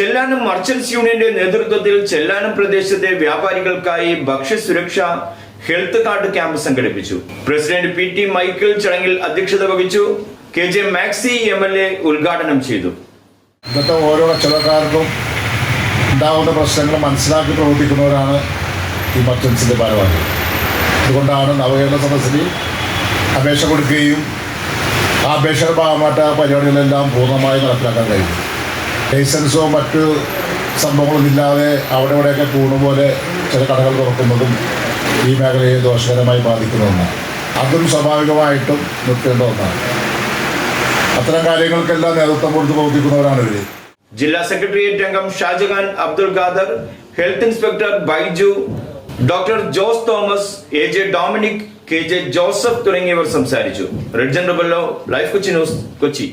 Chellanam merchants യൂണിയന്റെ നേതൃത്വത്തിൽ ചെല്ലാനം പ്രദേശത്തെ വ്യാപാരികൾക്കായി ഭക്ഷ്യസുരക്ഷ ഹെൽത്ത് കാർഡ് ക്യാമ്പ് സംഘടിപ്പിച്ചു. പ്രസിഡന്റ് പി ടി മൈക്കിൾ ചടങ്ങിൽ അധ്യക്ഷത വഹിച്ചു. K J Maxi M L A ഉദ്ഘാടനം ചെയ്തു. ഇന്നത്തെ ഓരോ കച്ചവടക്കാർക്കും ഉണ്ടാകുന്ന പ്രശ്നങ്ങൾ മനസ്സിലാക്കി പ്രവർത്തിക്കുന്നവരാണ് ഈ മർച്ചൻസിന്റെ ഭാരവാഹികൾ. അതുകൊണ്ടാണ് നവകേരള സദസ്സിൽ അപേക്ഷ കൊടുക്കുകയും ആ അപേക്ഷയുടെ ഭാഗമായിട്ട് പരിപാടികളെല്ലാം പൂർണമായി നടപ്പിലാക്കാൻ കഴിയും ലൈസൻസോ മറ്റു സംഭവങ്ങളും ഇല്ലാതെ അവിടെ ഇവിടെയൊക്കെ കൂടുപോലെ ചില കടകൾ തുറക്കുന്നതും ഈ മേഖലയെ ദോഷകരമായി ബാധിക്കുന്ന ഒന്നാണ്. അതും സ്വാഭാവികമായിട്ടും നിർത്തേണ്ട ഒന്നാണ്. അത്തരം കാര്യങ്ങൾക്കെല്ലാം നേതൃത്വം കൊടുത്ത് പ്രവർത്തിക്കുന്നവരാണ് ഇവർ. ജില്ലാ സെക്രട്ടേറിയറ്റ് അംഗം Shajahan Abdul Khader health inspector Baiju doctor Jose Thomas A J Dominic K J Joseph തുടങ്ങിയവർ സംസാരിച്ചു. റെഡ് ജനറബല്ലോ ലൈഫ് കൊച്ചി ന്യൂസ് കൊച്ചി.